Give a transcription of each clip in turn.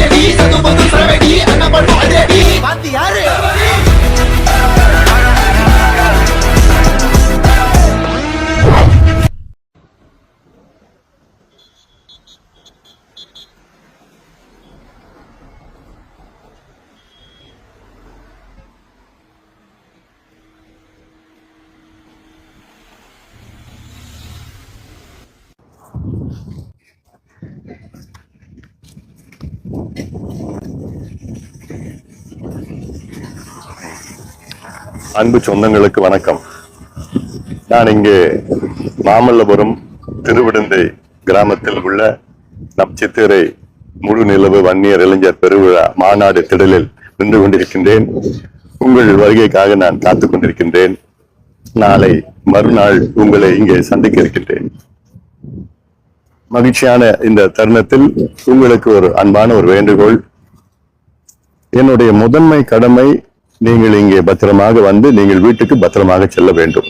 அதிரடி சது பது சரவெடி பண்ணும் அதிரடி பாத்தி யாரு அன்பு சொந்தங்களுக்கு வணக்கம். நான் இங்கே மாமல்லபுரம் திருவிடந்தை கிராமத்தில் உள்ள நப்சித்திரை முழு நிலவு வன்னியர் இளைஞர் பெருவிழா மாநாடு திடலில் நின்று கொண்டிருக்கின்றேன். உங்கள் வருகைக்காக நான் காத்துக் கொண்டிருக்கின்றேன். நாளை மறுநாள் உங்களை இங்கே சந்திக்க இருக்கின்றேன். மகிழ்ச்சியான இந்த தருணத்தில் உங்களுக்கு ஒரு அன்பான ஒரு வேண்டுகோள். என்னுடைய முதன்மை கடமை நீங்கள் இங்கே பத்திரமாக வந்து நீங்கள் வீட்டுக்கு பத்திரமாக செல்ல வேண்டும்.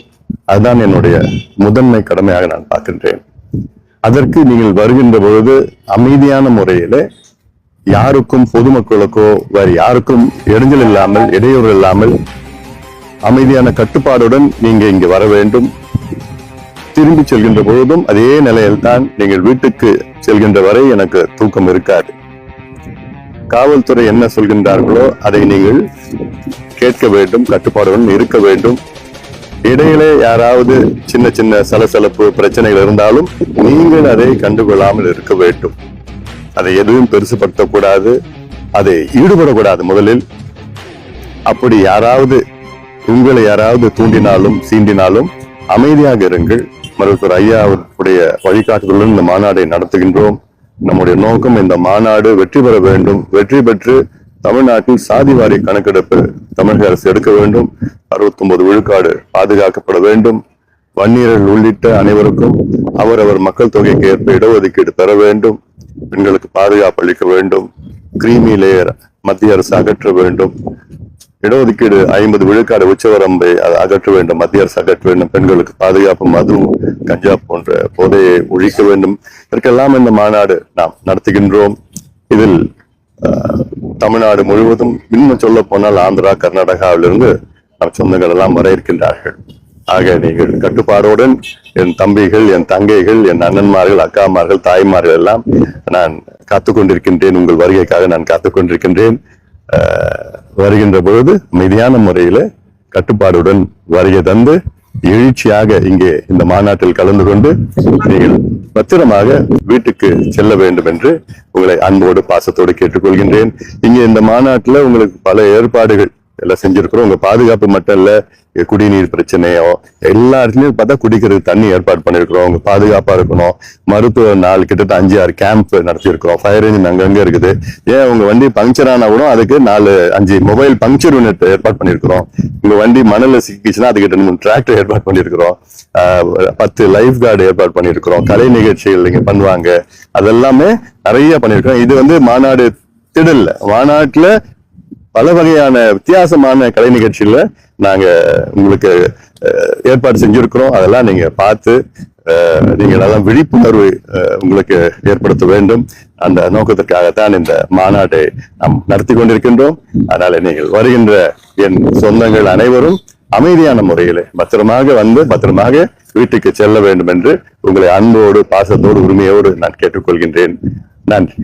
அதுதான் என்னுடைய முதன்மை கடமையாக நான் பார்க்கின்றேன். அதற்கு நீங்கள் வருகின்ற பொழுது அமைதியான முறையில யாருக்கும் பொதுமக்களுக்கோ வேறு யாருக்கும் இடைஞ்சல் இல்லாமல் இடையூறு இல்லாமல் அமைதியான கட்டுப்பாடுடன் நீங்க இங்கு வர வேண்டும். திரும்பி செல்கின்ற பொழுதும் அதே நிலையில்தான் நீங்கள் வீட்டுக்கு செல்கின்ற வரை எனக்கு தூக்கம் இருக்காது. காவல்துறை என்ன சொல்கின்றார்களோ அதை நீங்கள் கேட்க வேண்டும் கட்டுப்பாடுடன் இருக்க வேண்டும். இடையிலே யாராவது சின்ன சின்ன சலசலப்பு பிரச்சனைகள் இருந்தாலும் நீங்கள் அதை கண்டுகொள்ளாமல் இருக்க வேண்டும். அதை எதுவும் பெருசுபடுத்தக்கூடாது அதை ஈடுபடக்கூடாது முதலில். அப்படி யாராவது உங்களை யாராவது தூண்டினாலும் சீண்டினாலும் அமைதியாக இருங்கள். மருத்துவர் ஐயா அவருடைய வழிகாட்டுதலுடன் இந்த மாநாடை நடத்துகின்றோம். நம்முடைய நோக்கம் இந்த மாநாடு வெற்றி பெற வேண்டும். வெற்றி பெற்று தமிழ்நாட்டில் சாதிவாரி கணக்கெடுப்பு தமிழக அரசு எடுக்க வேண்டும். அறுபத்தி ஒன்பது விழுக்காடு பாதுகாக்கப்பட வேண்டும். வன்னியர்கள் உள்ளிட்ட அனைவருக்கும் அவரவர் மக்கள் தொகைக்கு ஏற்ப இடஒதுக்கீடு பெற வேண்டும். பெண்களுக்கு பாதுகாப்பு அளிக்க வேண்டும். கிரீமி லேயர் மத்திய அரசு அகற்ற வேண்டும். இடஒதுக்கீடு ஐம்பது விழுக்காடு உச்சவரம்பை அதை அகற்ற வேண்டும். மத்திய அரசு அகற்ற வேண்டும். பெண்களுக்கு பாதுகாப்பு மது கஞ்சா போன்ற போதையை ஒழிக்க வேண்டும். இதற்கெல்லாம் இந்த மாநாடு நாம் நடத்துகின்றோம். இதில் தமிழ்நாடு முழுவதும் இன்னும் சொல்ல போனால் ஆந்திரா கர்நாடகாவிலிருந்து நம் சொந்தங்கள் எல்லாம் வர இருக்கின்றார்கள். ஆக நீங்கள் கட்டுப்பாடுடன் என் தம்பிகள் என் தங்கைகள் என் அண்ணன்மார்கள் அக்காமார்கள் தாய்மார்கள் எல்லாம் நான் காத்துக் கொண்டிருக்கின்றேன் உங்கள் வருகைக்காக நான் காத்துக் கொண்டிருக்கின்றேன் வருகின்ற பொழுது அமைதியான முறையில கட்டுப்பாடுடன் வருகை தந்து எழுச்சியாக இங்கே இந்த மாநாட்டில் கலந்து கொண்டு நீங்கள் பத்திரமாக வீட்டுக்கு செல்ல வேண்டும் என்று உங்களை அன்போடு பாசத்தோடு கேட்டுக்கொள்கின்றேன். இங்கே இந்த மாநாட்டில் உங்களுக்கு பல ஏற்பாடுகள் எல்லாம் செஞ்சிருக்கிறோம். உங்க பாதுகாப்பு மட்டும் இல்ல குடிநீர் பிரச்சனையோ எல்லா இடத்துலயும் பார்த்தா குடிக்கிறதுக்கு தண்ணி ஏற்பாடு பண்ணிருக்கிறோம். உங்க பாதுகாப்பா இருக்கணும். மருத்துவ நாள் கிட்டத்தட்ட அஞ்சு ஆறு கேம்ப் நடத்தியிருக்கிறோம். ஃபயர் இன்ஜின் அங்கங்க இருக்குது. ஏன் உங்க வண்டி பங்க்சர் ஆனா கூட அதுக்கு நாலு அஞ்சு மொபைல் பங்க்சர் யூனிட் ஏற்பாடு பண்ணிருக்கிறோம். உங்க வண்டி மணலில் சிக்கிச்சுன்னா அதுக்கு ரெண்டு மூணு டிராக்டர் ஏற்பாடு பண்ணிருக்கிறோம். பத்து லைஃப் கார்டு ஏற்பாடு பண்ணிருக்கிறோம். கலை நிகழ்ச்சிகள் இங்க பண்ணுவாங்க. அதெல்லாமே நிறைய பண்ணியிருக்கிறோம் இது வந்து மாநாடு திடல்ல. மாநாட்டுல பல வகையான வித்தியாசமான கலை நிகழ்ச்சியில நாங்க உங்களுக்கு அஹ், ஏற்பாடு செஞ்சிருக்கிறோம். அதெல்லாம் நீங்க பார்த்து அஹ், நீங்கள் அதெல்லாம் விழிப்புணர்வு அஹ், உங்களுக்கு ஏற்படுத்த வேண்டும். அந்த நோக்கத்திற்காகத்தான் இந்த மாநாட்டை நாம் நடத்தி கொண்டிருக்கின்றோம். அதனால நீங்கள் வருகின்ற என் சொந்தங்கள் அனைவரும் அமைதியான முறையிலே பத்திரமாக வந்து பத்திரமாக வீட்டுக்கு செல்ல வேண்டும் என்று உங்களை அன்போடு பாசத்தோடு உரிமையோடு நான் கேட்டுக்கொள்கின்றேன். நன்றி.